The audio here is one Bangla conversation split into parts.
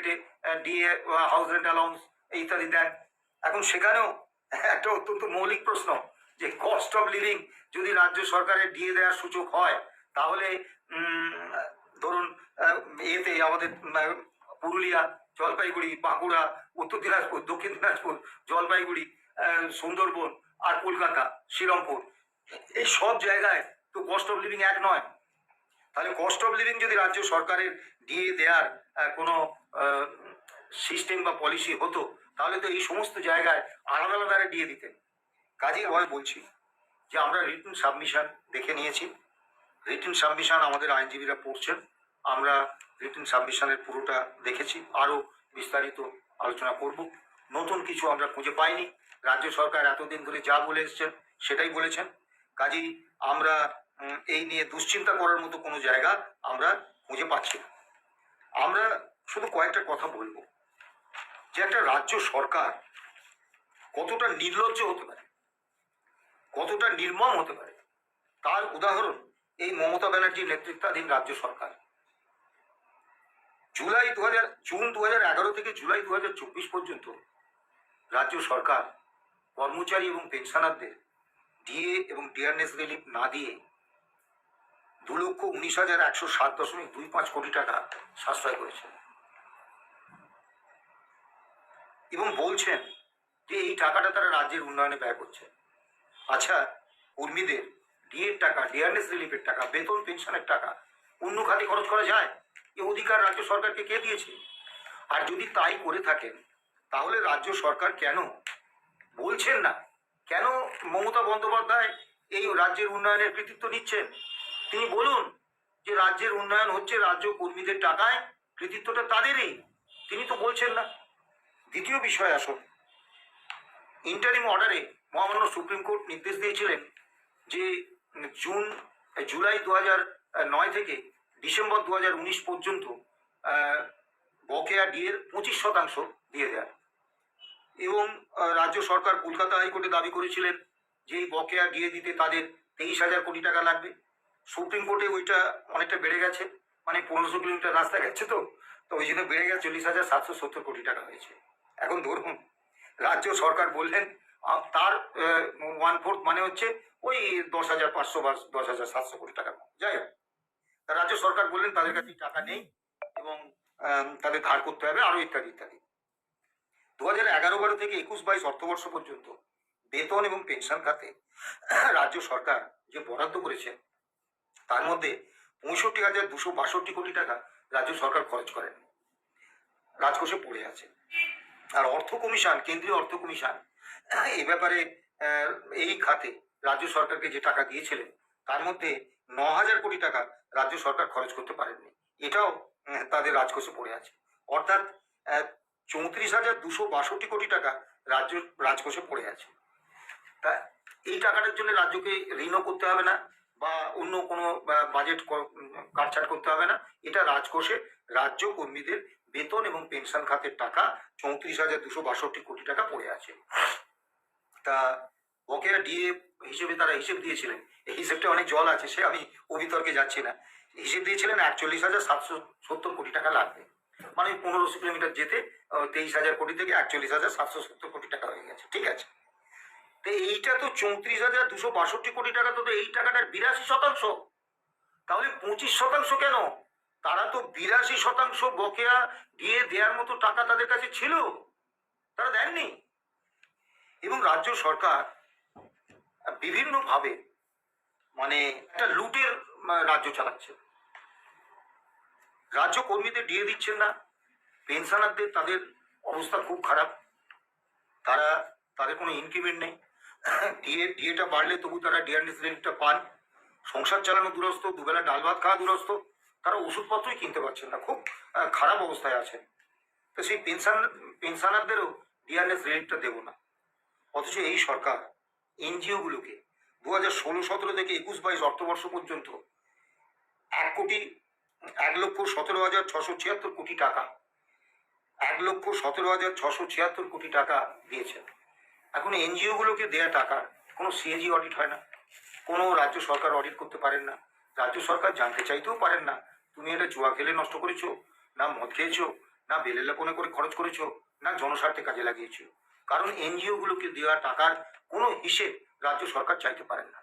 রেটে ডিএ হাউস রেন্ট অ্যালাউন্স ইত্যাদি দেন এখন সেখানেও একটা অত্যন্ত মৌলিক প্রশ্ন যে কস্ট অফ লিভিং যদি রাজ্য সরকারের ডিএ দেওয়ার সূচক হয়, তাহলে ধরুন এতে আমাদের পুরুলিয়া, জলপাইগুড়ি, বাঁকুড়া, উত্তর দিনাজপুর, দক্ষিণ দিনাজপুর, জলপাইগুড়ি সুন্দরবন আর কলকাতা, শ্রীরামপুর, এই সব জায়গায় তো কস্ট অফ লিভিং এক নয়। তাহলে কস্ট অফ লিভিং যদি রাজ্য সরকারের দিয়ে দেওয়ার কোনো সিস্টেম বা পলিসি হতো, তাহলে তো এই সমস্ত জায়গায় আলাদা আলাদা দিয়ে দিতেন। কাজেই আমি বলছি যে আমরা রিটার্ন সাবমিশন দেখে নিয়েছি। রিটার্ন সাবমিশন আমাদের আইনজীবীরা পড়ছেন। আমরা রিটার্ন সাবমিশনের পুরোটা দেখেছি, আরও বিস্তারিত আলোচনা করব। নতুন কিছু আমরা খুঁজে পাইনি। রাজ্য সরকার এতদিন ধরে যা বলে এসছেন, সেটাই বলেছেন। কাজেই আমরা এই নিয়ে দুশ্চিন্তা করার মতো কোনো জায়গা আমরা খুঁজে পাচ্ছি না। আমরা শুধু কয়েকটা কথা বলব। যে একটা রাজ্য সরকার কতটা নির্লজ্জ হতে পারে, কতটা নির্মম হতে পারে, তার উদাহরণ এই মমতা ব্যানার্জির নেতৃত্বাধীন রাজ্য সরকার। জুলাই দু হাজার জুন দু হাজার এগারো থেকে জুলাই দু হাজার চব্বিশ পর্যন্ত রাজ্য সরকার কর্মচারী এবং পেনশনারদের ডিএ এবং ডিআরএস রিলিফ না দিয়ে দু লক্ষ উনিশ হাজার একশো সাত দশমিক দুই পাঁচ কোটি টাকা সাশ্রয় করেছে। এবং বলছেন যে এই টাকাটা তারা রাজ্যের উন্নয়নে ব্যয় করছে। আচ্ছা কর্মীদের ডিএর টাকা ডিআরএস রিলিফের টাকা, বেতন, পেনশনের টাকা অন্য খাতে খরচ করা যায়? এ অধিকার রাজ্য সরকারকে কে দিয়েছে? আর যদি তাই করে থাকেন, তাহলে রাজ্য সরকার কেন বলছেন না? কেন মমতা বন্দ্যোপাধ্যায় এই রাজ্যের উন্নয়নের কৃতিত্ব নিচ্ছেন? তিনি বলুন যে রাজ্যের উন্নয়ন হচ্ছে রাজ্য কর্মীদের টাকায়, কৃতিত্বটা তাদেরই। তিনি তো বলছেন না। দ্বিতীয় বিষয় আসুন। ইন্টারিম অর্ডারে মহামান্য সুপ্রিম কোর্ট নির্দেশ দিয়েছিলেন যে জুন জুলাই দু নয় থেকে ডিসেম্বর দু উনিশ পর্যন্ত বকেয়া ডিএর পঁচিশ শতাংশ দিয়ে দেয় এবং রাজ্য সরকার কলকাতা হাইকোর্টে দাবি করেছিলেন যে এই বকেয়া ডিএ দিতে তাদের তেইশ হাজার কোটি টাকা লাগবে। সুপ্রিম কোর্টে ওইটা অনেকটা বেড়ে গেছে। মানে পনেরোশো কিলোমিটার রাস্তা গেছে তো। তো ওই জন্য বেড়ে গেছে চল্লিশ হাজার সাতশো সত্তর কোটি টাকা হয়েছে। এখন ধরুন, রাজ্য সরকার বললেন তার ওয়ান ফোর্থ মানে হচ্ছে ওই দশ হাজার পাঁচশো বা দশ হাজার সাতশো কোটি টাকার যাই হোক রাজ্য সরকার বললেন তাদের কাছে টাকা নেই এবং তাদের ধার করতে হবে আরও ইত্যাদি ইত্যাদি। দু হাজার এগারো বারো থেকে একুশ বাইশ অর্থবর্ষ পর্যন্ত বেতন এবং পেনশন খাতে রাজ্য সরকার যে বরাদ্দ করেছে তার মধ্যে পঁয়ষট্টি হাজার দুশো বাষট্টি কোটি টাকা রাজ্য সরকার খরচ করেন। রাজকোষে পড়ে আছে। আর অর্থ কমিশন, কেন্দ্রীয় অর্থ কমিশন এ ব্যাপারে এই খাতে রাজ্য সরকারকে যে টাকা দিয়েছিলেন, তার মধ্যে ন হাজার কোটি টাকা রাজ্য সরকার খরচ করতে পারেননি। এটাও তাদের রাজকোষে পড়ে আছে। অর্থাৎ চৌত্রিশ হাজার দুশো বাষট্টি কোটি টাকা রাজ্য, রাজকোষে পড়ে আছে। তা, এই টাকাটার জন্য রাজ্যকে ঋণও করতে হবে না। বা অন্য কোনো বাজেট কাটছাট করতে হবে না। এটা রাজকোষে রাজ্য কর্মীদের বেতন এবং পেনশন খাতের টাকা চৌত্রিশ হাজার দুশো বাষট্টি কোটি টাকা পড়ে আছে। তা বকেয়া ডিএ হিসেবে তারা হিসেব দিয়েছিলেন। এই হিসেবটা অনেক জল আছে, সে আমি অভিতর্কে যাচ্ছি না। হিসেব দিয়েছিলেন একচল্লিশ হাজার সাতশো সত্তর কোটি টাকা লাগবে। মানে পনেরোশো কিলোমিটার যেতে তেইশ হাজার কোটি থেকে একচল্লিশ হাজার সাতশো সত্তর কোটি টাকা হয়ে গেছে। ঠিক আছে? তো এইটা তো চৌত্রিশ হাজার দুশো বাষট্টি কোটি টাকা, তো এই টাকাটার বিরাশি শতাংশ। তাহলে পঁচিশ শতাংশ কেন? তারা তো বিরাশি শতাংশ বকেয়া দিয়ে দেওয়ার মতো টাকা তাদের কাছে ছিল। তারা দেননি। এবং রাজ্য সরকার বিভিন্নভাবে মানে একটা লুটের রাজ্য চালাচ্ছে। রাজ্য কর্মীদের দিয়ে দিচ্ছেন না। পেনশনারদের তাদের অবস্থা খুব খারাপ। তারা, তাদের কোনো ইনক্রিমেন্ট নেই। ডিএ ডিএটা বাড়লে তবু তারা ডিআরএস রেটটা পান। সংসার চালানো দূরস্থ দুবেলা ডাল ভাত খাওয়া দূরস্থ তারা ওষুধপত্রই কিনতে পারছেন না, খুব খারাপ অবস্থায় আছেন। তো সেই পেনশন, পেনশনারদেরও ডিআরএস রেটটা দেবো না। অথচ এই সরকার এনজিওগুলোকে দু হাজার ষোলো সতেরো থেকে একুশ বাইশ অর্থবর্ষ পর্যন্ত এক কোটি, এক লক্ষ সতেরো হাজার ছশো ছিয়াত্তর কোটি টাকা, এক লক্ষ সতেরো হাজার ছশো ছিয়াত্তর কোটি টাকা দিয়েছেন। এখন এনজিওগুলোকে দেয়া টাকা, কোনো সিএজি অডিট হয় না। কোনো রাজ্য সরকার অডিট করতে পারেন না। রাজ্য সরকার জানতে চাইতেও পারেন না, তুমি এটা জুয়া খেলে নষ্ট করেছ, না মদ খেয়েছো, না বেলেলাপনে করে খরচ করেছ, না জনস্বার্থে কাজে লাগিয়েছো। কারণ এনজিও গুলোকে দেওয়া টাকার কোনো হিসেব রাজ্য সরকার চাইতে পারেন না।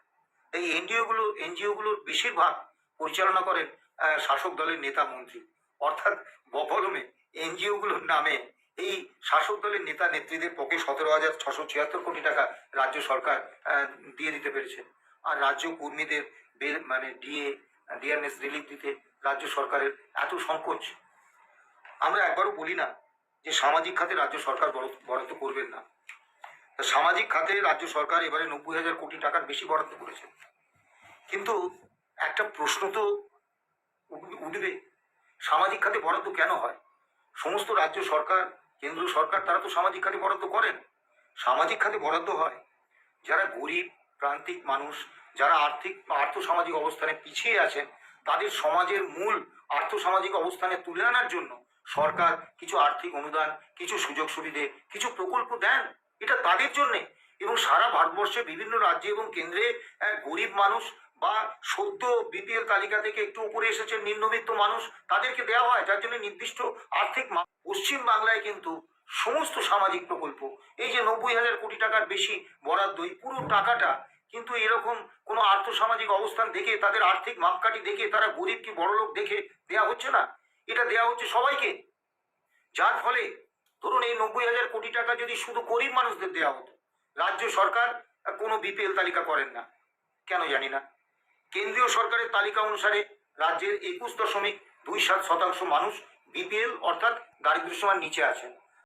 এই এনজিও গুলো, এনজিও গুলোর বেশিরভাগ পরিচালনা করেন শাসক দলের নেতা মন্ত্রী। অর্থাৎ বকলমে এনজিও গুলোর নামে এই শাসক দলের নেতা নেত্রীদের পক্ষে সতেরো হাজার ছশো ছিয়াত্তর কোটি টাকা রাজ্য সরকার দিয়ে দিতে পেরেছে। আর রাজ্য কর্মীদের মানে ডিএ ডিআরএস রিলিফ দিতে রাজ্য সরকারের এত সংকোচ। আমরা একবারও বলি না যে সামাজিক খাতে রাজ্য সরকার বরাদ্দ করবেন না। সামাজিক খাতে রাজ্য সরকার এবারে নব্বই হাজার কোটি টাকার বেশি বরাদ্দ করেছে। কিন্তু একটা প্রশ্ন তো উঠবে, সামাজিক খাতে বরাদ্দ কেন হয়? সমস্ত রাজ্য সরকার কেন্দ্র সরকার তারা তো সামাজিক খাতে বরাদ্দ করেন। সামাজিক খাতে বরাদ্দ হয়। যারা গরিব, প্রান্তিক মানুষ, যারা আর্থিক, আর্থসামাজিক অবস্থানে পিছিয়ে আছেন, তাদের সমাজের মূল আর্থসামাজিক অবস্থানে তুলে আনার জন্য সরকার কিছু আর্থিক অনুদান, কিছু সুযোগ সুবিধে, কিছু প্রকল্প দেন। এটা তাদের জন্যে। এবং সারা ভারতবর্ষে বিভিন্ন রাজ্যে এবং কেন্দ্রে গরিব মানুষ বা সদ্য বিপিএল তালিকা থেকে একটু উপরে এসেছে নিম্নবিত্ত মানুষ, তাদেরকে দেওয়া হয়। যার জন্য নির্দিষ্ট আর্থিক পশ্চিম বাংলায় কিন্তু সমস্ত সামাজিক প্রকল্প। এই যে নব্বই হাজার কোটি টাকার বেশি বরাদ্দ, এই পুরো টাকাটা কিন্তু এরকম কোনো আর্থসামাজিক অবস্থান দেখে, তাদের আর্থিক মাপকাঠি দেখে, তারা গরিব কি বড়লোক দেখে দেয়া হচ্ছে না? এটা দেয়া হচ্ছে সবাইকে। যার ফলে ধরুন এই নব্বই হাজার কোটি টাকা যদি শুধু গরিব মানুষদের দেওয়া হতো, রাজ্য সরকার কোনো বিপিএল তালিকা করেন না। কেন জানি না। কেন্দ্রীয় সরকারের তালিকা অনুসারে রাজ্যের একুশ দশমিক দুই সাত শতাংশ মানুষ বিপিএল অর্থাৎ দারিদ্র সীমার নিচে আছেন।